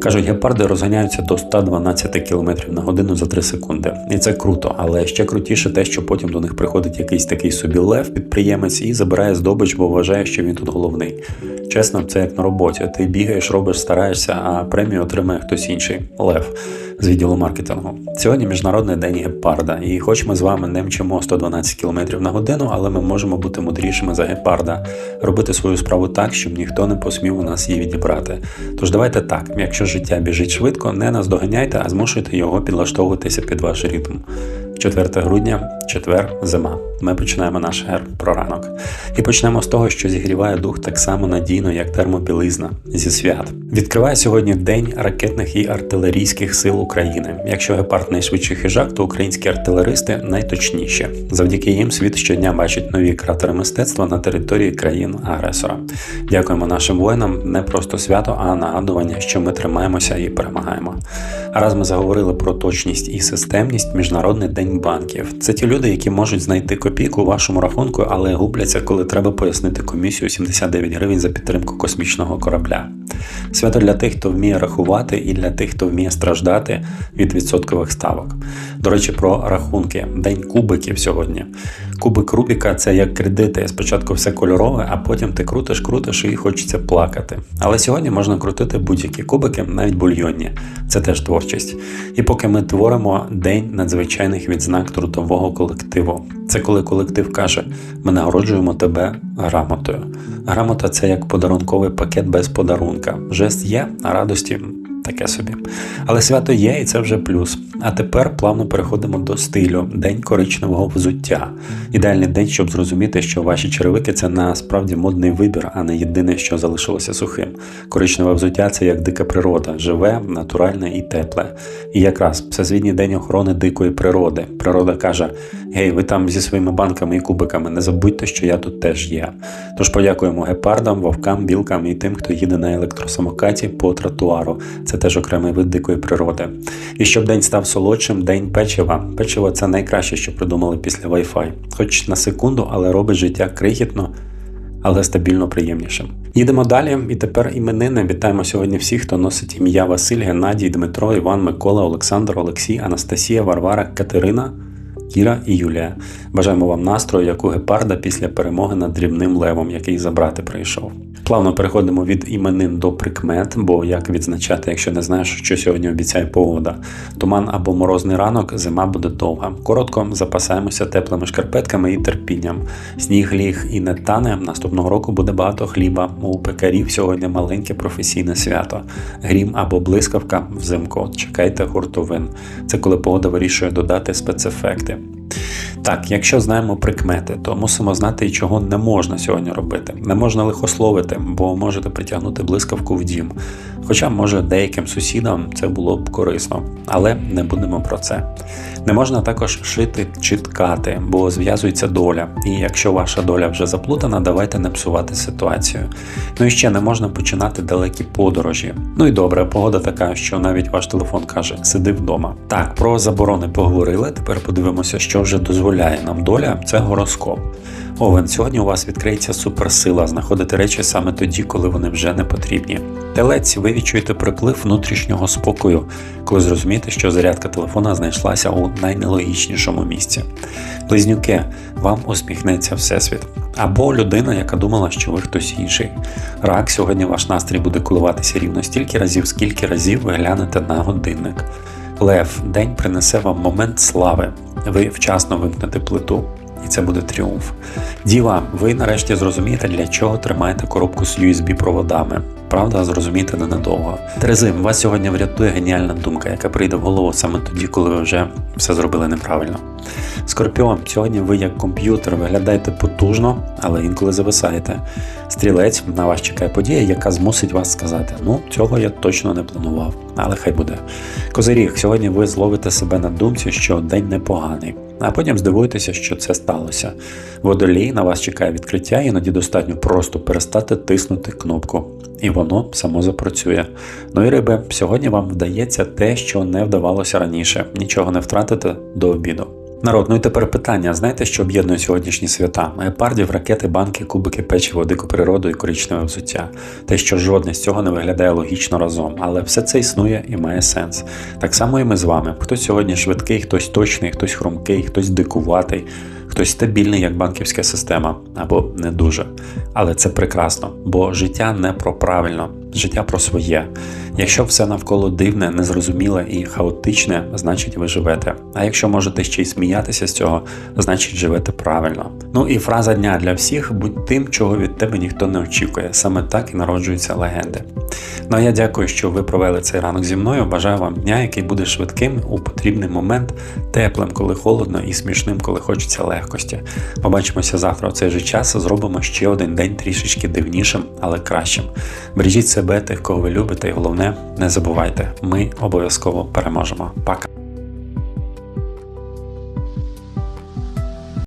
Кажуть, гепарди розганяються до 112 км на годину за 3 секунди. І це круто, але ще крутіше те, що потім до них приходить якийсь такий собі лев, підприємець і забирає здобич, бо вважає, що він тут головний. Чесно, це як на роботі. Ти бігаєш, робиш, стараєшся, а премію отримає хтось інший лев з відділу маркетингу. Сьогодні міжнародний день гепарда, і хоч ми з вами не мчимо 112 км на годину, але ми можемо бути мудрішими за гепарда, робити свою справу так, щоб ніхто не посмів у нас її відібрати. Тож давайте так, якщо життя біжить швидко, не наздоганяйте, а змушуйте його підлаштовуватися під ваш ритм. 4 грудня, четвер, зима. Ми починаємо наш герб про ранок. І почнемо з того, що зігріває дух так само надійно, як термобілизна зі свят. Відкриває сьогодні День ракетних і артилерійських сил України. Якщо гепард найшвидший хижак, то українські артилеристи найточніші. Завдяки їм світ щодня бачить нові кратери мистецтва на території країн-агресора. Дякуємо нашим воїнам не просто свято, а нагадування, що ми тримаємося і перемагаємо. А раз ми заговорили про точність і системність, міжнародний день банків. Це ті люди, які можуть знайти копійку у вашому рахунку, але губляться, коли треба пояснити комісію 79 гривень за підтримку космічного корабля. Свято для тих, хто вміє рахувати, і для тих, хто вміє страждати від відсоткових ставок. До речі, про рахунки. День кубиків сьогодні. Кубик Рубіка це як кредити. Спочатку все кольорове, а потім ти крутиш, крутиш і хочеться плакати. Але сьогодні можна крутити будь-які кубики, навіть бульйонні. Це теж творчість. І поки ми творимо день надзвичайних відзнак трудового колективу. Це коли колектив каже: ми нагороджуємо тебе грамотою. Грамота це як подарунковий пакет без подарунка. Жест є, а радості таке собі. Але свято є, і це вже плюс. А тепер плавно переходимо до стилю день коричневого взуття. Ідеальний день, щоб зрозуміти, що ваші черевики це насправді модний вибір, а не єдине, що залишилося сухим. Коричневе взуття це як дика природа, живе, натуральне і тепле. І якраз всесвітній день охорони дикої природи. Природа каже: Гей, ви там зі своїми банками і кубиками, не забудьте, що я тут теж є. Тож подякуємо гепардам, вовкам, білкам і тим, хто їде на електросамокаті по тротуару. Це теж окремий вид дикої природи. І щоб день став солодшим, день печива. Печиво це найкраще, що придумали після Wi-Fi. Хоч на секунду, але робить життя крихітно. Але стабільно приємнішим. Їдемо далі, і тепер іменини. Вітаємо сьогодні всіх, хто носить ім'я Василь, Геннадій, Дмитро, Іван, Микола, Олександр, Олексій, Анастасія, Варвара, Катерина, Кіра і Юлія. Бажаємо вам настрою, як у гепарда після перемоги над дрібним левом, який забрати прийшов. Плавно переходимо від іменин до прикмет, бо як відзначати, якщо не знаєш, що сьогодні обіцяє погода. Туман або морозний ранок, зима буде довга. Коротко запасаємося теплими шкарпетками і терпінням. Сніг ліг і не тане. Наступного року буде багато хліба. У пекарів сьогодні маленьке професійне свято. Грім або блискавка взимку. Чекайте гуртовин. Це коли погода вирішує додати спецефекти. Так, якщо знаємо прикмети, то мусимо знати, чого не можна сьогодні робити. Не можна лихословити, бо можете притягнути блискавку в дім. Хоча, може, деяким сусідам це було б корисно, але не будемо про це. Не можна також шити чи ткати, бо зв'язується доля. І якщо ваша доля вже заплутана, давайте не псувати ситуацію. Ну і ще не можна починати далекі подорожі. Ну і добре, погода така, що навіть ваш телефон каже: сиди вдома. Так, про заборони поговорили. Тепер подивимося, що вже дозволяє нам доля. Це гороскоп. Овен, сьогодні у вас відкриється суперсила знаходити речі саме тоді, коли вони вже не потрібні. Телець, ви відчуєте приплив внутрішнього спокою, коли зрозумієте, що зарядка телефона знайшлася у найнелогічнішому місці. Близнюки, вам усміхнеться Всесвіт. Або людина, яка думала, що ви хтось інший. Рак, сьогодні ваш настрій буде коливатися рівно стільки разів, скільки разів ви глянете на годинник. Лев, день принесе вам момент слави. Ви вчасно вимкнете плиту. І це буде тріумф. Діва, ви нарешті зрозумієте, для чого тримаєте коробку з USB-проводами. Правда, зрозумієте ненадовго. Терези, вас сьогодні врятує геніальна думка, яка прийде в голову саме тоді, коли ви вже все зробили неправильно. Скорпіон, сьогодні ви як комп'ютер виглядаєте потужно, але інколи зависаєте. Стрілець, на вас чекає подія, яка змусить вас сказати: ну, цього я точно не планував, але хай буде. Козиріг, сьогодні ви зловите себе на думці, що день непоганий. А потім здивуєтеся, що це сталося. Водолій на вас чекає відкриття, іноді достатньо просто перестати тиснути кнопку, і воно само запрацює. Ну і риби, сьогодні вам вдається те, що не вдавалося раніше. Нічого не втратите до обіду. Народ, ну і тепер питання. Знаєте, що об'єднує сьогоднішні свята? Гепардів, ракети, банки, кубики, печиво, дику природу і коричневе взуття. Те, що жодне з цього не виглядає логічно разом, але все це існує і має сенс. Так само і ми з вами. Хтось сьогодні швидкий, хтось точний, хтось хрумкий, хтось дикуватий, хтось стабільний, як банківська система, або не дуже. Але це прекрасно, бо життя не про правильно, життя про своє. Якщо все навколо дивне, незрозуміле і хаотичне, значить ви живете. А якщо можете ще й сміятися з цього, значить живете правильно. Ну і фраза дня для всіх: будь тим, чого від тебе ніхто не очікує. Саме так і народжуються легенди. Ну а я дякую, що ви провели цей ранок зі мною. Бажаю вам дня, який буде швидким у потрібний момент, теплим, коли холодно, і смішним, коли хочеться легкості. Побачимося завтра у цей же час. Зробимо ще один день трішечки дивнішим, але кращим. Бережіть себе, тих, кого ви любите, і головне, не забувайте, ми обов'язково переможемо. Пока.